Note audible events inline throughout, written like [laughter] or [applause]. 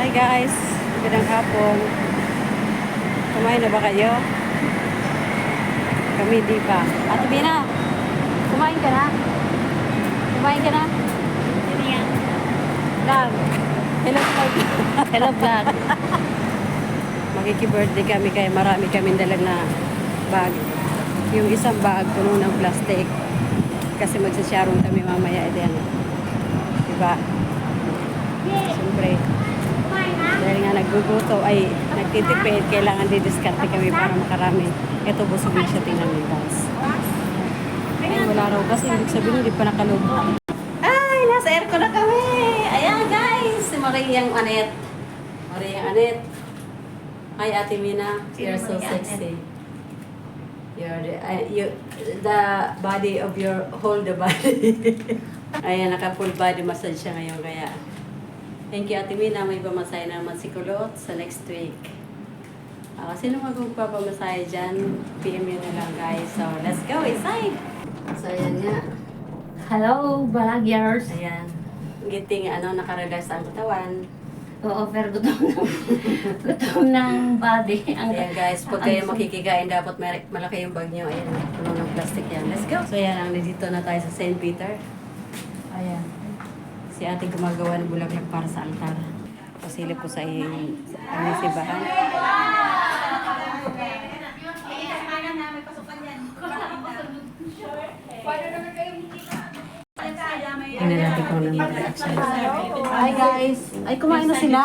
Hi guys, magandang hapon. Kumain na ba kayo? Kami di pa. Ate Bina, kumain ka na? Kumain ka na? Vlog. Hello vlog. [laughs] Hello vlog. Makiki-birthday kami kaya marami kaming dalag na bag. Yung isang bag puno ng plastic. Kasi magsasharong kami mamaya. Eh, ano. Diba? Siyempre. Dahil nga nagguguto ay nagtitipid, kailangan didiskarte kami para makarami. Ito busog na siya, tingnan mo guys. Ay, wala raw kasi ibig sabihin hindi pa nakaluto. Ay, nasa aircon na kami! Ayan guys! Si Mariang Anet. Mariang Anet. Hi Ate Mina, you're so sexy. You're the, uh, you, the body of your, hold the body. [laughs] Ayan, naka full body massage siya ngayon kaya. Thank you Ate Mina, may pamasahe naman si Kulot sa next week. Ah, sino magpapamasahe dyan? PM nyo na lang guys. So, let's go inside! So, ayan nga. Hello, vloggers. Ayan. Giting ano, nakarelax ang katawan. Oo, pero gutom ng, [laughs] gutom ng body. Ang, Ayan guys, pag kayo makikikain, dapat may, malaki yung bag nyo. Ayan, puno ng plastic yan. Let's go! So ayan, ang nandito na tayo sa St. Peter. Ayan. Si ate gumagawa ng bulaklak para sa altar. Pasilip ko sa iyong ano, sibahan. Tingnan natin kung ano yung reaction. Hi guys! Ay, kumain na sila?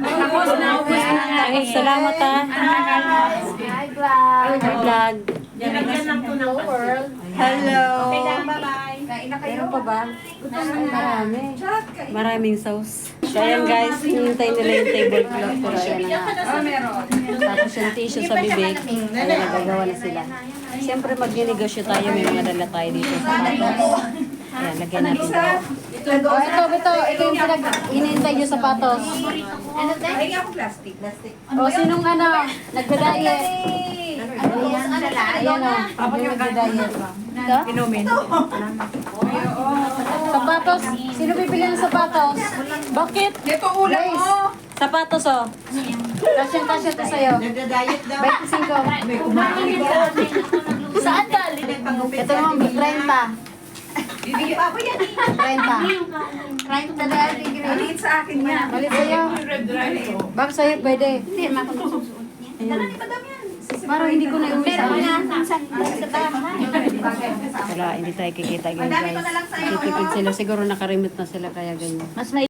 Tapos na, ubus na Ay, salamat ah. Hi, vlog. Hi vlog. Nilagyan lang po Okay lang, bye-bye. Meron pa ba? Marami. Maraming sauce. So, ayan guys, hinintay nila yung tablecloth. Pero ayan na nga. Tapos yung tissue sa bibig. Ayan, nagagawa na sila. Siyempre, magninegosyo tayo. May mga dala tayo dito. Ayan, lagyan natin ito. Oh, ito, ito. Ito yung pinag hinintay yung sapatos. Ay, ako plastic. Plastic. O, sinong ano, nagda-diet? Ayan o, yung nagda-diet. Inumin. Sapatos. Sino bibili ng sapatos? Bakit? Ito ulam mo. sapatos oh. Kasya-kasya to sa'yo. Nagda-diet daw. 25. May kumain ka. Saan galing? Ito naman, 30. Bibigyan ako yan. 30. 30 na dahil Maliit sa akin yan. Balit sa'yo. Bak sa'yo, pwede. Dala ni Madam yan. Parang hindi ko na iuwi sa akin. Sa Wala, hindi tayo kikita ganyan guys. na lang sa'yo. Titipid sila. Siguro nakarimit na sila kaya ganyan. Mas may